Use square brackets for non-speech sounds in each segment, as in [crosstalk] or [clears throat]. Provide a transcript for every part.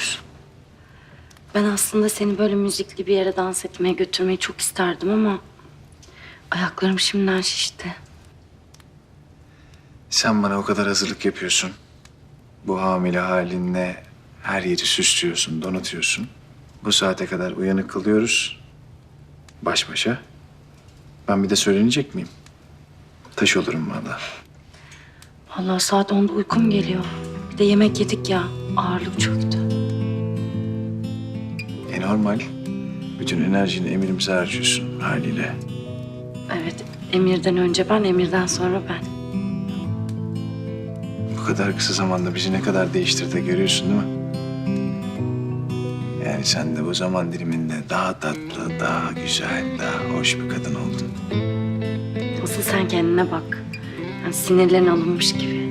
Onur. Ben aslında seni böyle müzikli bir yere dans etmeye götürmeyi çok isterdim ama... ...ayaklarım şimdiden şişti. Sen bana o kadar hazırlık yapıyorsun. Bu hamile halinle her yeri süslüyorsun, donatıyorsun. Bu saate kadar uyanık kalıyoruz. Baş başa. Ben bir de söylenecek miyim? Taş olurum valla. Vallahi saat 10'da uykum geliyor. Bir de yemek yedik ya. Ağırlık çöktü. E normal. Bütün enerjini emrimize harcıyorsun haliyle. Evet, Emir'den önce ben, Emir'den sonra ben. Bu kadar kısa zamanda bizi ne kadar değiştirdi görüyorsun değil mi? Yani sen de bu zaman diliminde daha tatlı, daha güzel, daha hoş bir kadın oldun. Asıl sen kendine bak. Yani sinirlerin alınmış gibi.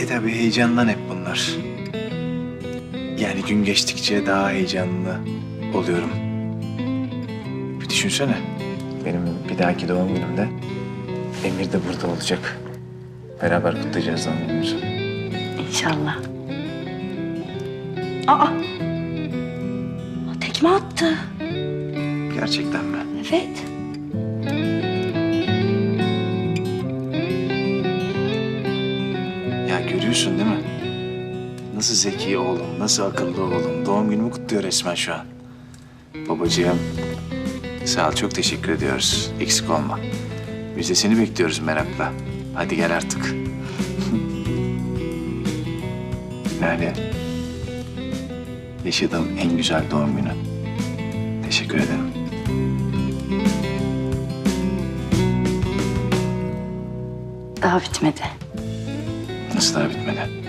E tabii heyecandan hep bunlar. Yani gün geçtikçe daha heyecanlı oluyorum. Bir düşünsene. Benim bir dahaki doğum günümde Emir de burada olacak. Beraber kutlayacağız doğum günümüzü. İnşallah. Aa! O tekme attı. Gerçekten mi? Evet. Ya görüyorsun değil mi? Nasıl zeki oğlum, nasıl akıllı oğlum. Doğum günümü kutluyor resmen şu an. Babacığım, sağ ol, çok teşekkür ediyoruz. Eksik olma. Biz de seni bekliyoruz merakla. Hadi gel artık. [laughs] Lale, yaşadığım en güzel doğum günü. Teşekkür ederim. Daha bitmedi. Nasıl daha bitmedi?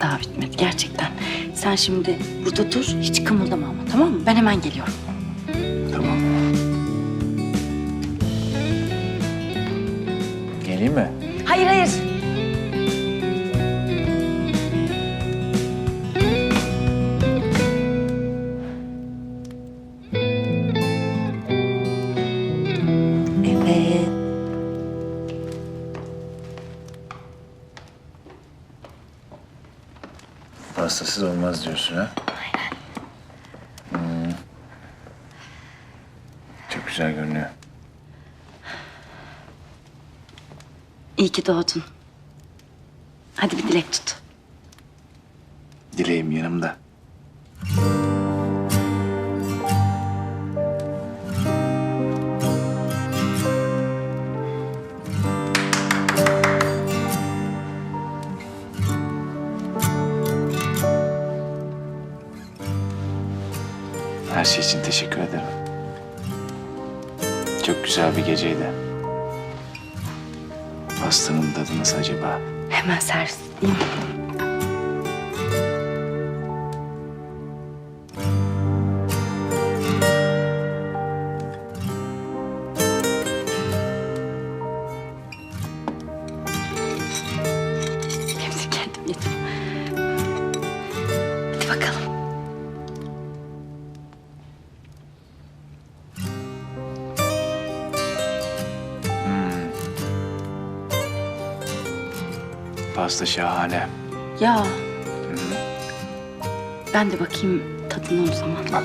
Daha bitmedi gerçekten. Sen şimdi burada dur, hiç kımıldama ama tamam mı? Ben hemen geliyorum. Tamam. Geleyim mi? Hayır hayır. Pastasız olmaz diyorsun ha? Hmm. Çok güzel görünüyor. İyi ki doğdun. Hadi bir dilek tut. Dileğim yanımda. Her şey için teşekkür ederim. Çok güzel bir geceydi. Pastanın tadı nasıl acaba? Hemen servis edeyim. Pasta şahane. Ya. Ben de bakayım tadına o zaman. Bak.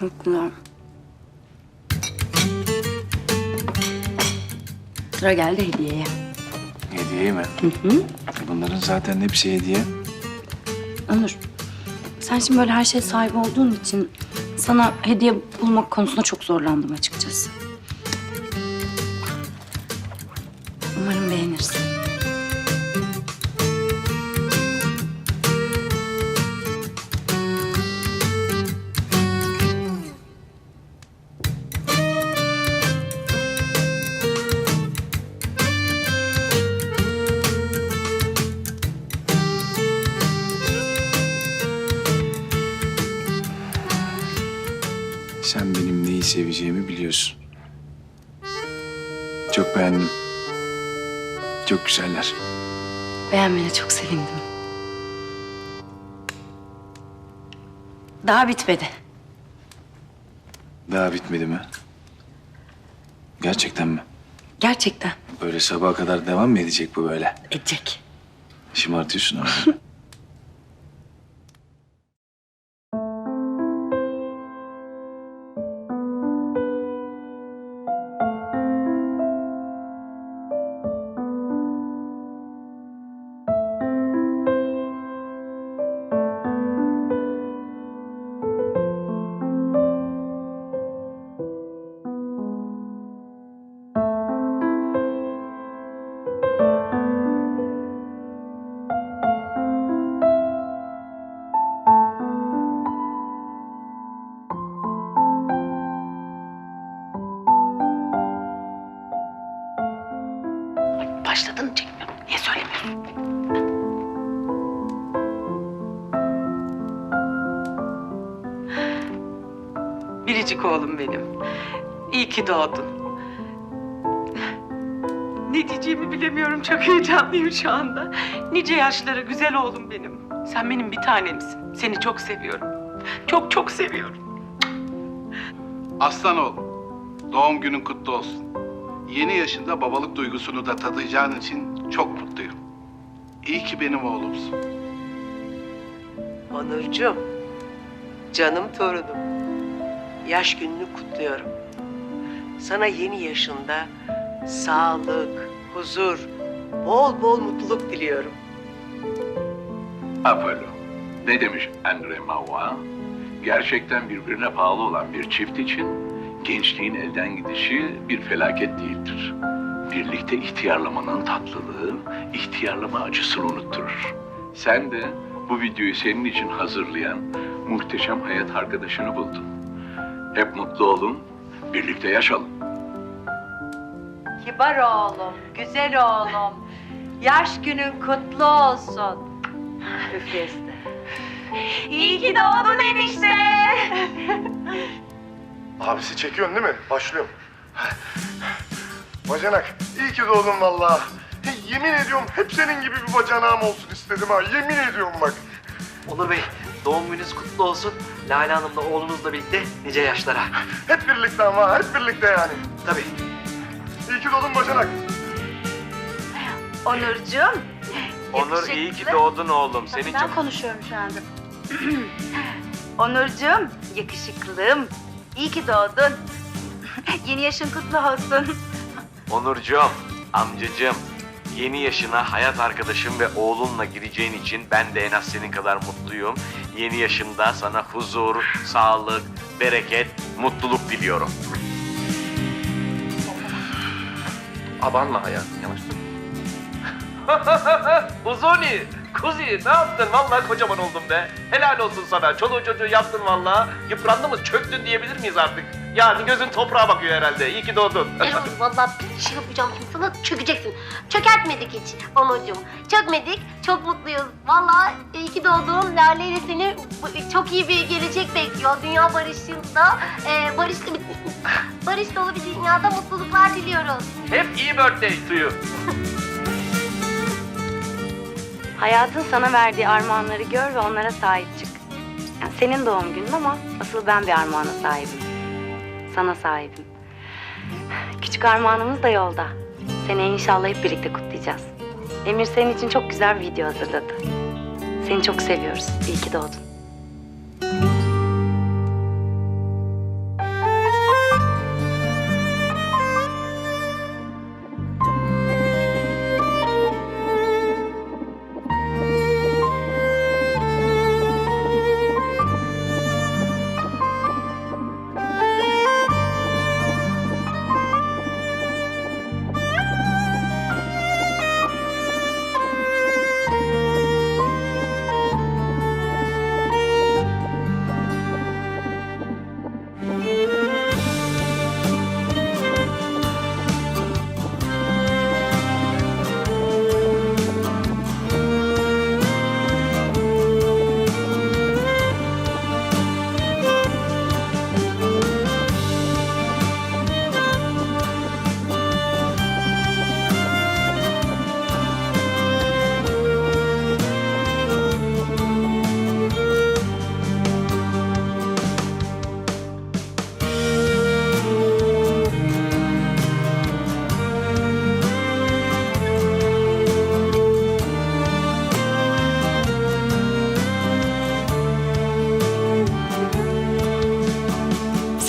Çok güzel. Sıra geldi hediyeye. Hediye mi? Hı hı. Bunların zaten hepsi hediye. Onur, sen şimdi böyle her şeye sahip olduğun için sana hediye bulmak konusunda çok zorlandım açıkçası. Seveceğimi biliyorsun. Çok beğendim. Çok güzeller. Beğenmene çok sevindim. Daha bitmedi. Daha bitmedi mi? Gerçekten mi? Gerçekten. Böyle sabaha kadar devam mı edecek bu böyle? Edecek. Şımartıyorsun ama. [laughs] Biricik oğlum benim. İyi ki doğdun. Ne diyeceğimi bilemiyorum. Çok heyecanlıyım şu anda. Nice yaşlara güzel oğlum benim. Sen benim bir tanemsin. Seni çok seviyorum. Çok çok seviyorum. Aslan oğlum, doğum günün kutlu olsun. Yeni yaşında babalık duygusunu da tadacağın için çok mutluyum. İyi ki benim oğlumsun. Onurcuğum, canım torunum. Yaş gününü kutluyorum. Sana yeni yaşında sağlık, huzur, bol bol mutluluk diliyorum. Apollo. Ne demiş Andre Mauva? Gerçekten birbirine bağlı olan bir çift için gençliğin elden gidişi bir felaket değildir. Birlikte ihtiyarlamanın tatlılığı, ihtiyarlama acısını unutturur. Sen de bu videoyu senin için hazırlayan muhteşem hayat arkadaşını buldun. Hep mutlu olun, birlikte yaşalım. Kibar oğlum, güzel oğlum. Yaş günün kutlu olsun. Üfleste. İyi ki doğdun enişte. Abisi çekiyorsun değil mi? Başlıyorum. Bacanak, iyi ki doğdun vallahi. Hey, yemin ediyorum hep senin gibi bir bacanağım olsun istedim ha. Yemin ediyorum bak. Onur Bey, doğum gününüz kutlu olsun. Lale Hanım'la oğlunuzla birlikte nice yaşlara. [laughs] Hep birlikte ama, hep birlikte yani. Tabii. İyi ki doğdun bacanak. Onurcuğum. Onur iyi ki yakışıklı. doğdun oğlum. Senin ben çok... konuşuyorum şu anda. [clears throat] Onurcuğum, yakışıklım. İyi ki doğdun. [laughs] Yeni yaşın kutlu olsun. Onurcuğum, amcacığım. Yeni yaşına hayat arkadaşım ve oğlunla gireceğin için ben de en az senin kadar mutluyum. Yeni yaşında sana huzur, sağlık, bereket, mutluluk diliyorum. Abanma hayatım, yavaş dur. [laughs] Uzuni, Kuzi ne yaptın? Vallahi kocaman oldum be. Helal olsun sana. Çoluğu çocuğu yaptın vallahi. Yıprandın mı, çöktün diyebilir miyiz artık? Yani gözün toprağa bakıyor herhalde. İyi ki doğdun. [laughs] Erol vallahi bir şey yapacağım şimdi sana çökeceksin. Çökertmedik hiç Onurcuğum. Çökmedik. Çok mutluyuz. Vallahi iyi ki doğdun. Lale ile seni bu- çok iyi bir gelecek bekliyor. Dünya barışında, e, barış, [laughs] barış dolu bir dünyada mutluluklar diliyoruz. Hep iyi birthday you. [laughs] Hayatın sana verdiği armağanları gör ve onlara sahip çık. Yani senin doğum günün ama asıl ben bir armağana sahibim. Sana sahibim. Küçük armağanımız da yolda. Seni inşallah hep birlikte kutlayacağız. Emir senin için çok güzel bir video hazırladı. Seni çok seviyoruz. İyi ki doğdun.